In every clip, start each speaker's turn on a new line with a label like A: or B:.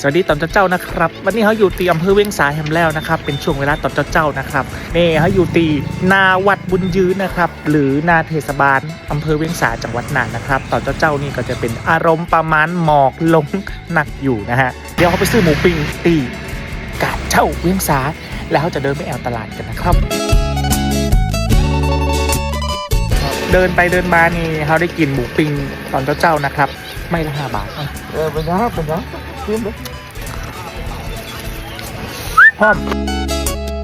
A: สวัสดีตอนเจ้าๆนะครับ วันนี้เขาอยู่ตีอำเภอเวียงสาแฮมแล้วนะครับ เป็นช่วงเวลาตอนเจ้าๆนะครับนี่เขาอยู่ตีนาวัดบุญยืนนะครับ หรือนาเทศบาลอำเภอเวียงสาจังหวัดน่านนะครับ ตอนเจ้าๆนี่ก็จะเป็นอารมณ์ประมาณหมอกลงหนักอยู่นะฮะเดี๋ยวเขาไปซื้อหมูปิ้งตีกาดเจ้าเวียงสาแล้วเขาจะเดินไปแอวตลาดกันนะครับ เดินไปเดินมานี่เขาได้กินหมูปิ้งตอนเจ้าๆนะครับ ไม่ละห้าบาท
B: เออเป็นยังเป็นยังจิ้มเลย
A: พร้อม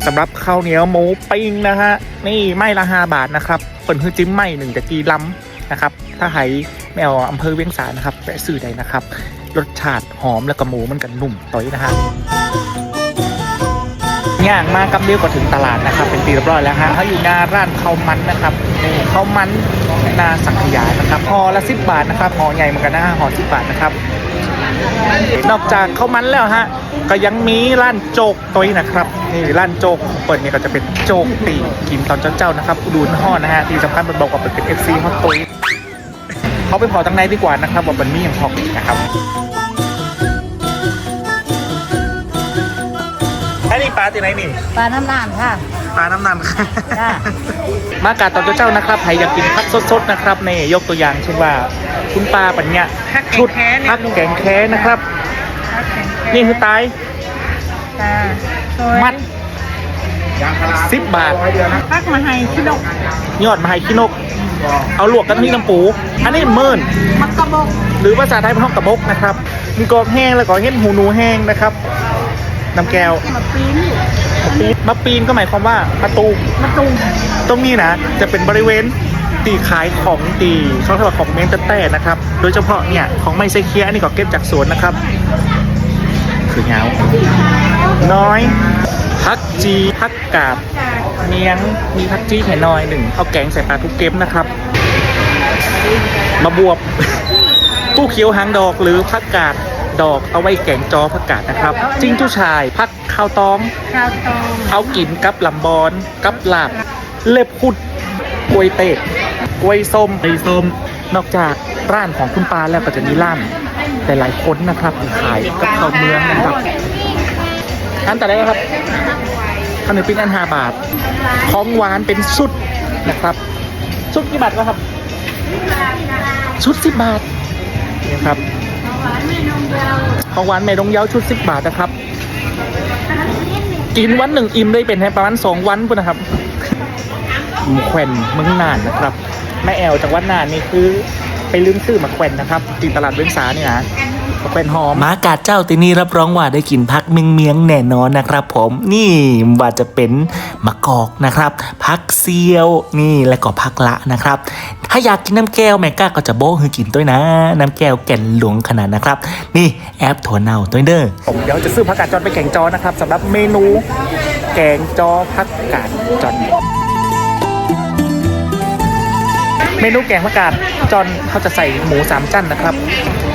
A: สำหรับข้าวเหนียวหมูปิ้งนะฮะ นี่ไม่ละห้าบาทนะครับเปิดคือจิ้มไม่หนึ่งแต่กีล้ำนะครับ ถ้าใครแมวอำเภอเวียงสานะครับแวะซื้อได้นะครับ รสชาติหอมแล้วก็หมูมันกันนุ่มต่อยนะฮะ ย่างมากับเดียวก็ถึงตลาดนะครับ เป็นตีเรียบร้อยแล้วฮะเขาอยู่หน้าร้านข้าวมันนะครับนี่ข้าวมันนาสังขยานะครับห่อละสิบบาทนะครับห่อใหญ่เหมือนกันนะฮะห่อสิบบาทนะครับ นอกจากข้าวมันแล้วฮะก็ยังมีร้านโจกตัวนี้นะครับนี่ร้านโจกเปิดนี่ก็จะเป็นโจกตีกินตอนเจ้าๆนะครับดูนห่อนะฮะที่สำคัญมันบอกว่าเป็นเอฟซีฮอตตัวเขาไปพอตั้งในดีกว่านะครับว่ามันมีอย่างพอกนะครับาที่ไหนนี่
C: ปลาน้ำนานค่ะ
A: ปลาน้ำนำค่ะ
C: จ้ะ
A: มากาตอนเจ้าๆนะครับใครอยากกินพักสดๆนะครับนี่ยกตัวอย่างเช่นว่า คุณปลาปัญญาชุดพักแกงแค้นะครับ นี่คือตาย
C: จ้า
A: มัด
B: ยางพารา
A: สิบบาท
B: ร้อยเดียวนะ
C: พักมาให้ขี้นก
A: ยอดมาให้ขี้นก เอาลวกกันที่น้ำปู อันนี้เมิน
C: มักกะบก
A: หรือภาษาไทยเป็นห้องกระบกนะครับ มีกรอกแห้งแล้วก็เห็ดหูหนูแห้งนะครับ น้ำแก้ว
C: มาปีน
A: มะปีนมะปีนก็หมายความว่าประตู
C: มาตุง
A: ตรงนี้นะ จะเป็นบริเวณตีขายของตีเขาเรียกว่าของเมนเตอร์แต่นะครับ โดยเฉพาะเนี่ย ของไมเซเคียอันนี้ก็เก็บจากสวนนะครับ คือเงาน้อยพักจีพักกาดเมียงมีพักจีแค่น้อยหนึ่งเอาแกงใส่ปลาทุกเก็บนะครับมาบวบตู้เขียวหางดอกหรือพักกาด ดอกเอาไว้แกงจอพักกาดนะครับ จิ้งจุ้ชายพักข้าวตอง
C: ข้าวตอง
A: เอากินกับลำบอนกับลาบ เล็บขุดกล้วยเตะกล้วยส้มไอส้ม นอกจากร้านของคุณปาแล้วก็จะมีร้านแต่หลายคนนะครับที่ขายกับข้าวเมืองนะครับอันแต่แรกครับขนมปิ้งอันห้าบาท ของหวานเป็นชุดนะครับชุดกี่บาทวะครับ ชุดสิบบาทนี่ครับ ของหวานแม่ดงเย้าชุดสิบบาทนะครับ กินวันหนึ่งอิ่มได้เป็นให้ประมาณสองวันพุ่นนะครับหมูแขวนเมืองน่านนะครับ แม่แอลจากวัดน่านนี่คือ ไปลืมซื้อมาแขวนนะครับตีตลาดเวียงสาเนี่ยนะ มาแขวนหอม
D: หมากาดเจ้าตีนี่รับรองว่าได้กินพักเมียงเมียงๆแน่นอนนะครับผมนี่ว่าจะเป็นมะกอกนะครับ พักเซียวนี่และก็พักละนะครับ ถ้าอยากกินน้ำแก้วแมก้าก็จะโบ้ให้กินด้วยนะ น้ำแก้วแก่นหลวงขนาดนะครับ นี่แอปถั่วเน่าตัวเด้อ
A: ผมเดี๋ยวจะซื้อผักกาดจอนไปแกงจอนะครับสำหรับเมนูแกงจอผักกาดจอน เมนูแกงผักกาดจอนเขาจะใส่หมูสามจันนะครับ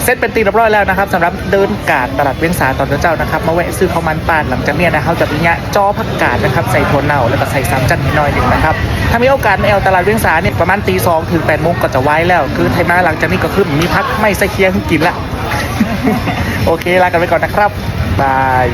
A: เซตเป็นตีเรียบร้อยแล้วนะครับสำหรับเดินกาดตลาดเวียงสาตอนเช้านะครับมาแวะซื้อข้าวมันปานหลังจากเนี้ยนะเขาจะมีเนี่ยจอผักกาดนะครับใส่ถั่วเน่าแล้วก็ใส่สามจันนิดหน่อยหนึ่งนะครับถ้ามีโอกาสในแอลตลาดเวียงสาเนี่ยประมาณตีสองถึงแปดโมงก็จะไว้แล้ว คือไทยมาหลังจากนี้ก็คือมีพักไม่ใส่เคียงกินละโอเคลากันไปก่อนนะครับบาย